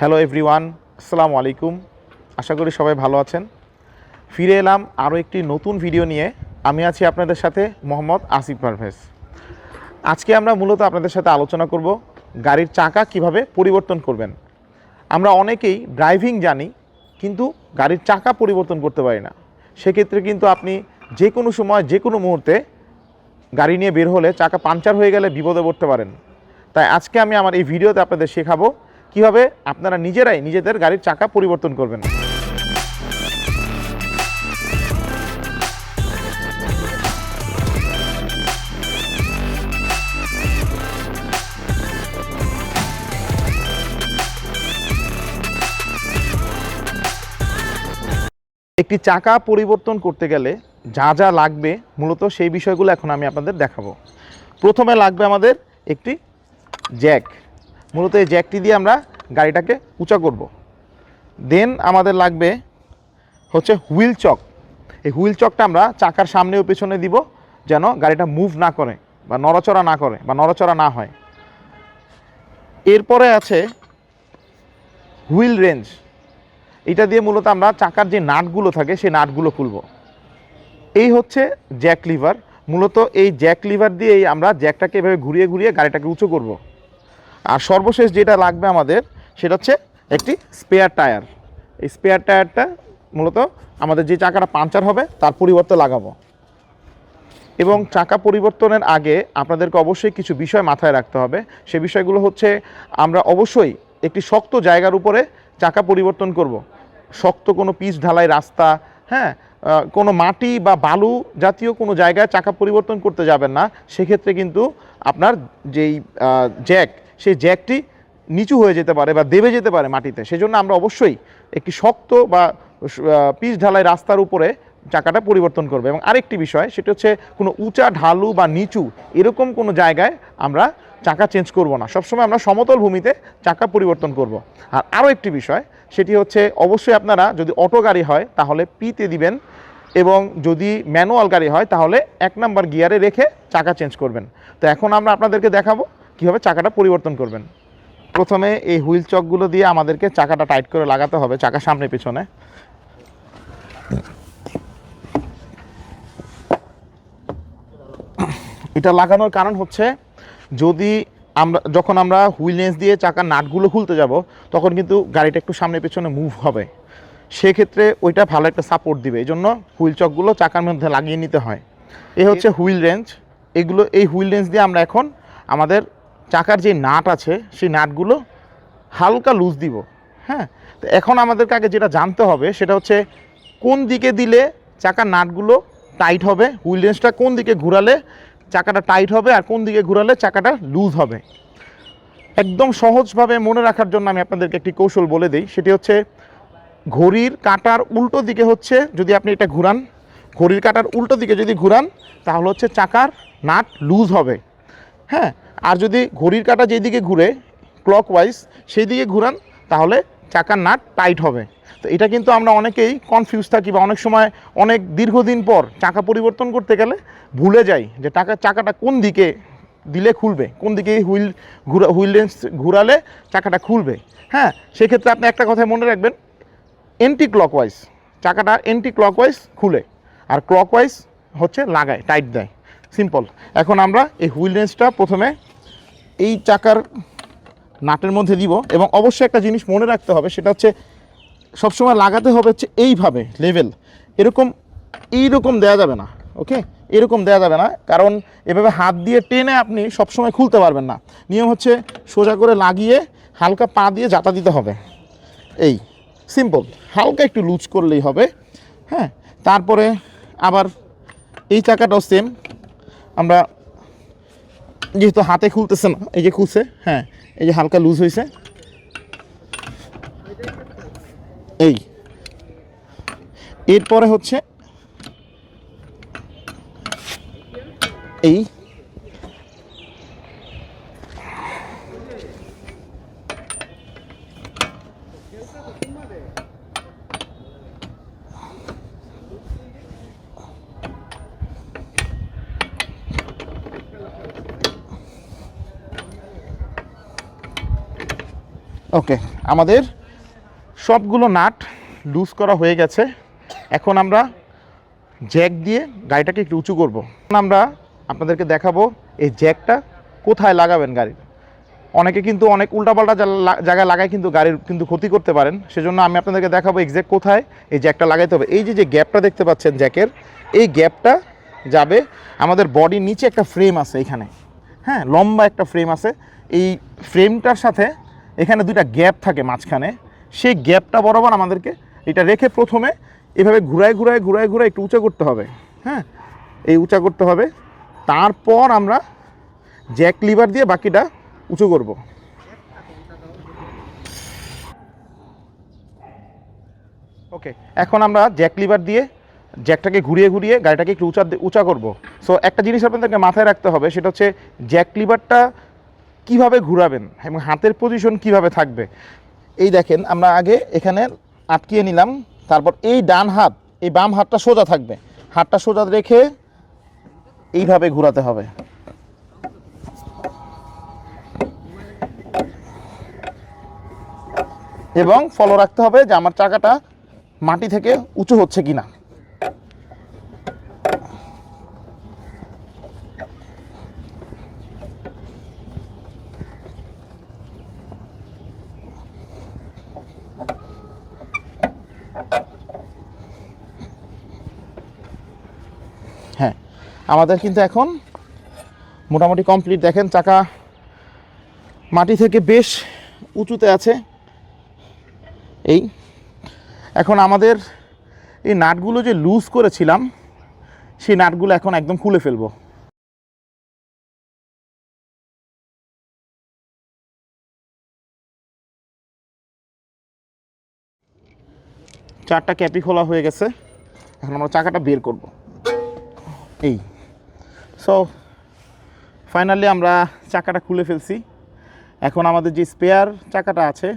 Hello everyone আসসালামু আলাইকুম আশা করি সবাই ভালো আছেন। ফিরে এলাম আরও একটি নতুন ভিডিও নিয়ে। আমি আছি আপনাদের সাথে মোহাম্মদ আসিফ পারভেজ। আজকে আমরা মূলত আপনাদের সাথে আলোচনা করব গাড়ির চাকা কীভাবে পরিবর্তন করবেন। আমরা অনেকেই ড্রাইভিং জানি, কিন্তু গাড়ির চাকা পরিবর্তন করতে পারি না। সেক্ষেত্রে কিন্তু আপনি যে কোনো সময়, যে কোনো মুহূর্তে গাড়ি নিয়ে বের হলে চাকা পাঞ্চার হয়ে গেলে বিপদে পড়তে পারেন। তাই আজকে আমি আমার এই ভিডিওতে আপনাদের শেখাবো কীভাবে আপনারা নিজেরাই নিজেদের গাড়ির চাকা পরিবর্তন করবেন। একটি চাকা পরিবর্তন করতে গেলে যা যা লাগবে, মূলত সেই বিষয়গুলো এখন আমি আপনাদের দেখাবো। প্রথমে লাগবে আমাদের একটি জ্যাক। মূলত এই জ্যাকটি দিয়ে আমরা গাড়িটাকে উঁচা করব। দেন আমাদের লাগবে হচ্ছে হুইল চক। এই হুইল চকটা আমরা চাকার সামনে ও পেছনে দিব যেন গাড়িটা মুভ না করে বা নড়াচড়া না করে বা নড়াচড়া না হয়। এরপরে আছে হুইল রেঞ্জ। এটা দিয়ে মূলত আমরা চাকার যে নাটগুলো থাকে সেই নাটগুলো খুলব। এই হচ্ছে জ্যাক লিভার। মূলত এই জ্যাক লিভার দিয়েই আমরা জ্যাকটাকে এভাবে ঘুরিয়ে ঘুরিয়ে গাড়িটাকে উঁচু করব। আর সর্বশেষ যেটা লাগবে আমাদের, সেটা হচ্ছে একটি স্পেয়ার টায়ার এই স্পেয়ার টায়ারটা মূলত আমাদের যে চাকাটা পাঞ্চার হবে, তার পরিবর্তে লাগাবো। এবং চাকা পরিবর্তনের আগে আপনাদেরকে অবশ্যই কিছু বিষয় মাথায় রাখতে হবে। সে বিষয়গুলো হচ্ছে, আমরা অবশ্যই একটি শক্ত জায়গার উপরে চাকা পরিবর্তন করব। শক্ত কোনো পিচ, ঢালাই রাস্তা হ্যাঁ কোনো মাটি বা বালু জাতীয় কোনো জায়গায় চাকা পরিবর্তন করতে যাবেন না। সেক্ষেত্রে কিন্তু আপনার যেই জ্যাক সেই জ্যাকটি নিচু হয়ে যেতে পারে বা দেবে যেতে পারে মাটিতে। সেজন্য আমরা অবশ্যই একটি শক্ত বা পিচ ঢালাই রাস্তার উপরে চাকাটা পরিবর্তন করবে। এবং আরেকটি বিষয়, সেটা হচ্ছে কোনো উঁচা, ঢালু বা নিচু এরকম কোনো জায়গায় আমরা চাকা চেঞ্জ করব না। সবসময় আমরা সমতল ভূমিতে চাকা পরিবর্তন করব। আর আরও একটি বিষয়, সেটি হচ্ছে অবশ্যই আপনারা যদি অটো গাড়ি হয়, তাহলে পিতে দিবেন এবং যদি ম্যানুয়াল গাড়ি হয়, তাহলে এক নাম্বার গিয়ারে রেখে চাকা চেঞ্জ করবেন। তো এখন আমরা আপনাদেরকে দেখাবো কীভাবে চাকাটা পরিবর্তন করবেন? প্রথমে এই হুইল চকগুলো দিয়ে আমাদেরকে চাকাটা টাইট করে লাগাতে হবে, চাকা সামনে পিছনে। এটা লাগানোর কারণ হচ্ছে, যদি আমরা, যখন আমরা হুইল লেন্স দিয়ে চাকার নাটগুলো খুলতে যাব, তখন কিন্তু গাড়িটা একটু সামনে পেছনে মুভ হবে। সেক্ষেত্রে ওইটা ভালো একটা সাপোর্ট দিবে। এই জন্য হুইল চকগুলো চাকার মধ্যে লাগিয়ে নিতে হয়। এ হচ্ছে হুইল রেঞ্জ। এগুলো, এই হুইল রেঞ্জ দিয়ে আমরা এখন আমাদের চাকার যে নাট আছে, সেই নাটগুলো হালকা লুজ দিব। হ্যাঁ? তো এখন আমাদেরকে আগে যেটা জানতে হবে, সেটা হচ্ছে কোন দিকে দিলে চাকার নাটগুলো টাইট হবে হুইল রেঞ্জটা কোন দিকে ঘুরালে চাকাটা টাইট হবে আর কোন দিকে ঘুরালে চাকাটা লুজ হবে। একদম সহজভাবে মনে রাখার জন্য আমি আপনাদেরকে একটি কৌশল বলে দিই, সেটি হচ্ছে ঘড়ির কাঁটার উল্টো দিকে হচ্ছে যদি আপনি এটা ঘুরান, ঘড়ির কাঁটার উল্টো দিকে যদি ঘুরান, তাহলে হচ্ছে চাকার নাট লুজ হবে। হ্যাঁ? আর যদি ঘড়ির কাঁটা যেদিকে ঘুরে ক্লকওয়াইজ সেই দিকে ঘুরান, তাহলে চাকার নাট টাইট হবে। তো এটা কিন্তু আমরা অনেকেই কনফিউজ থাকি বা অনেক সময় অনেক দীর্ঘদিন পর চাকা পরিবর্তন করতে গেলে ভুলে যাই যে টাকা, চাকাটা কোন দিকে দিলে খুলবে, কোন দিকে হুইল ঘুরা, হুইল লেন্স ঘুরালে চাকাটা খুলবে। হ্যাঁ সেক্ষেত্রে আপনি একটা কথা মনে রাখবেন এন্টি ক্লকওয়াইজ চাকাটা এন্টি ক্লকওয়াইজ খুলে, আর ক্লকওয়াইজ হচ্ছে লাগায় টাইট দেয়। সিম্পল এখন আমরা এই হুইল রেঞ্জটা প্রথমে এই চাকার নাটের মধ্যে দিব এবং অবশ্যই একটা জিনিস মনে রাখতে হবে, সেটা হচ্ছে সবসময় লাগাতে হবে হচ্ছে এইভাবে লেভেল এরকম, এইরকম দেওয়া যাবে না ওকে এরকম দেওয়া যাবে না, কারণ এভাবে হাত দিয়ে টেনে আপনি সবসময় খুলতে পারবেন না। নিয়ম হচ্ছে সোজা করে লাগিয়ে হালকা পা দিয়ে জাতা দিতে হবে। এই সিম্পল হালকা একটু লুজ করলেই হবে হ্যাঁ? তারপরে আবার এই চাকাটাও সেম আমরা যেহেতু হাতে খুলতেছে না, এই যে খুলছে হ্যাঁ এই যে হালকা লুজ হয়েছে। এই। এরপরে হচ্ছে এই। ওকে, আমাদের সবগুলো নাট লুজ করা হয়ে গেছে। এখন আমরা জ্যাক দিয়ে গাড়িটাকে একটু উঁচু করব। আমরা আপনাদেরকে দেখাবো এই জ্যাকটা কোথায় লাগাবেন গাড়ির অনেকে কিন্তু অনেক উল্টাপাল্টা জায়গায় লাগায় কিন্তু গাড়ির কিন্তু ক্ষতি করতে পারেন। সেজন্য আমি আপনাদেরকে দেখাবো এক্স্যাক্ট কোথায় এই জ্যাকটা লাগাইতে হবে। এই যে যে গ্যাপটা দেখতে পাচ্ছেন জ্যাকের, এই গ্যাপটা যাবে আমাদের বডির নিচে একটা ফ্রেম আছে এখানে। হ্যাঁ লম্বা একটা ফ্রেম আছে। এই ফ্রেমটার সাথে এখানে দুইটা গ্যাপ থাকে মাঝখানে। সেই গ্যাপটা বরাবর আমাদেরকে এটা রেখে প্রথমে এভাবে ঘুরায় ঘুরায় ঘুরায় ঘুরায় একটু উঁচা করতে হবে। হ্যাঁ? এই উঁচা করতে হবে। তারপর আমরা জ্যাক লিভার দিয়ে বাকিটা উঁচু করব। ওকে, এখন আমরা জ্যাক লিভার দিয়ে জ্যাকটাকে ঘুরিয়ে ঘুরিয়ে গাড়িটাকে একটু উঁচা উঁচা করব। সো একটা জিনিস আপনাদেরকে মাথায় রাখতে হবে, সেটা হচ্ছে জ্যাক লিভারটা কীভাবে ঘুরাবেন এবং হাতের পজিশন কীভাবে থাকবে? এই দেখেন, আমরা আগে এখানে আটকিয়ে নিলাম, তারপর এই ডান হাত, এই বাম হাতটা সোজা থাকবে। হাতটা সোজা রেখে এইভাবে ঘোরাতে হবে। এবং ফলো রাখতে হবে যে আমার চাকাটা মাটি থেকে উঁচু হচ্ছে কিনা। হ্যাঁ আমাদের কিন্তু এখন মোটামুটি কমপ্লিট দেখেন, চাকা মাটি থেকে বেশ উঁচুতে আছে। এই, এখন আমাদের এই নাটগুলো যে লুজ করেছিলাম, সেই নাটগুলো এখন একদম খুলে ফেলব। চারটা ক্যাপি খোলা হয়ে গেছে। এখন আমরা চাকাটা বের করব। এই। সো ফাইনালি আমরা চাকাটা খুলে ফেলছি। এখন আমাদের যে স্পেয়ার চাকাটা আছে,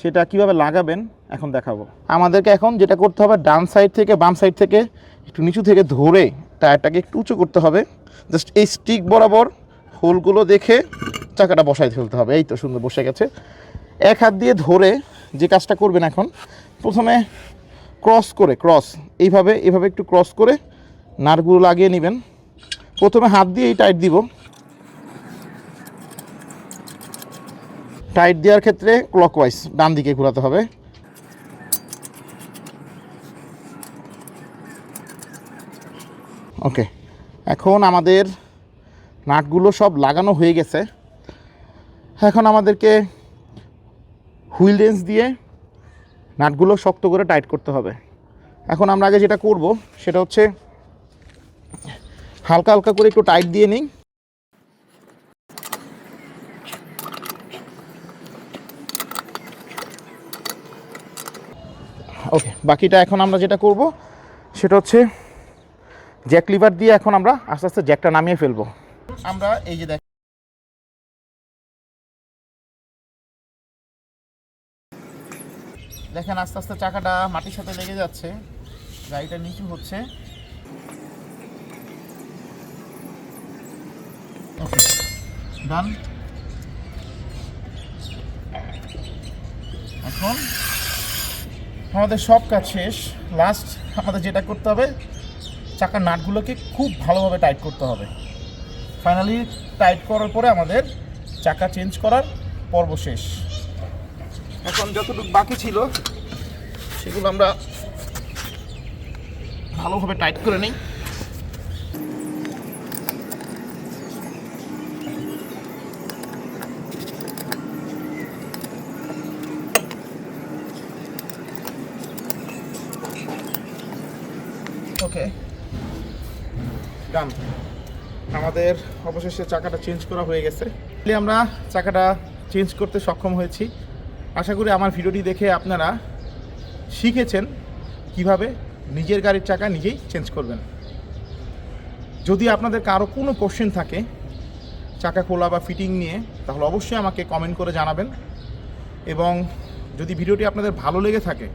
সেটা কীভাবে লাগাবেন, এখন দেখাবো। আমাদেরকে এখন যেটা করতে হবে, ডান সাইড থেকে, বাম সাইড থেকে, একটু নিচু থেকে ধরে টায়ারটাকে একটু উঁচু করতে হবে। জাস্ট এই স্টিক বরাবর হোলগুলো দেখে চাকাটা বসাই ফেলতে হবে। এই তো, সুন্দর, বসে গেছে। এক হাত দিয়ে ধরে যে কাজটা করবেন এখন, প্রথমে ক্রস করে ক্রস এইভাবে এইভাবে একটু ক্রস করে নাটগুলো লাগিয়ে নেবেন। প্রথমে হাত দিয়ে এই টাইট দিব। টাইট দেওয়ার ক্ষেত্রে ক্লকওয়াইজ ডান দিকে ঘোরাতে হবে। ওকে এখন আমাদের নাটগুলো সব লাগানো হয়ে গেছে। এখন আমাদেরকে হুইল রেঞ্জ দিয়ে নাটগুলো শক্ত করে টাইট করতে হবে। এখন আমরা আগে যেটা করব, সেটা হচ্ছে হালকা হালকা করে একটু টাইট দিয়ে নিই। ওকে বাকিটা এখন আমরা যেটা করব, সেটা হচ্ছে জ্যাক লিভার দিয়ে এখন আমরা আস্তে আস্তে জ্যাকটা নামিয়ে ফেলব। আমরা এই যে দেখ দেখেন আস্তে আস্তে চাকাটা মাটির সাথে লেগে যাচ্ছে, গাড়িটা নিচু হচ্ছে। ওকে ডান এখন আমাদের সব কাজ শেষ। লাস্ট আমাদের যেটা করতে হবে, চাকার নাটগুলোকে খুব ভালোভাবে টাইট করতে হবে। ফাইনালি টাইট করার পরে আমাদের চাকা চেঞ্জ করার পর্ব শেষ। এখন যতটুকু বাকি ছিল, সেগুলো আমরা ভালোভাবে টাইট করে নিই ওকে ডান আমাদের অবশেষে চাকাটা চেঞ্জ করা হয়ে গেছে। আমরা চাকাটা চেঞ্জ করতে সক্ষম হয়েছি। আশা করি আমার ভিডিওটি দেখে আপনারা শিখেছেন কীভাবে নিজের গাড়ির চাকা নিজেই চেঞ্জ করবেন। যদি আপনাদের কারও কোনো কোশ্চেন থাকে চাকা খোলা বা ফিটিং নিয়ে, তাহলে অবশ্যই আমাকে কমেন্ট করে জানাবেন। এবং যদি ভিডিওটি আপনাদের ভালো লেগে থাকে,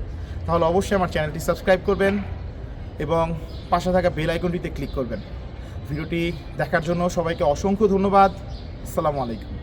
তাহলে অবশ্যই আমার চ্যানেলটি সাবস্ক্রাইব করবেন এবং পাশে থাকা বেল আইকনটিতে ক্লিক করবেন। ভিডিওটি দেখার জন্য সবাইকে অসংখ্য ধন্যবাদ। আসসালামু আলাইকুম।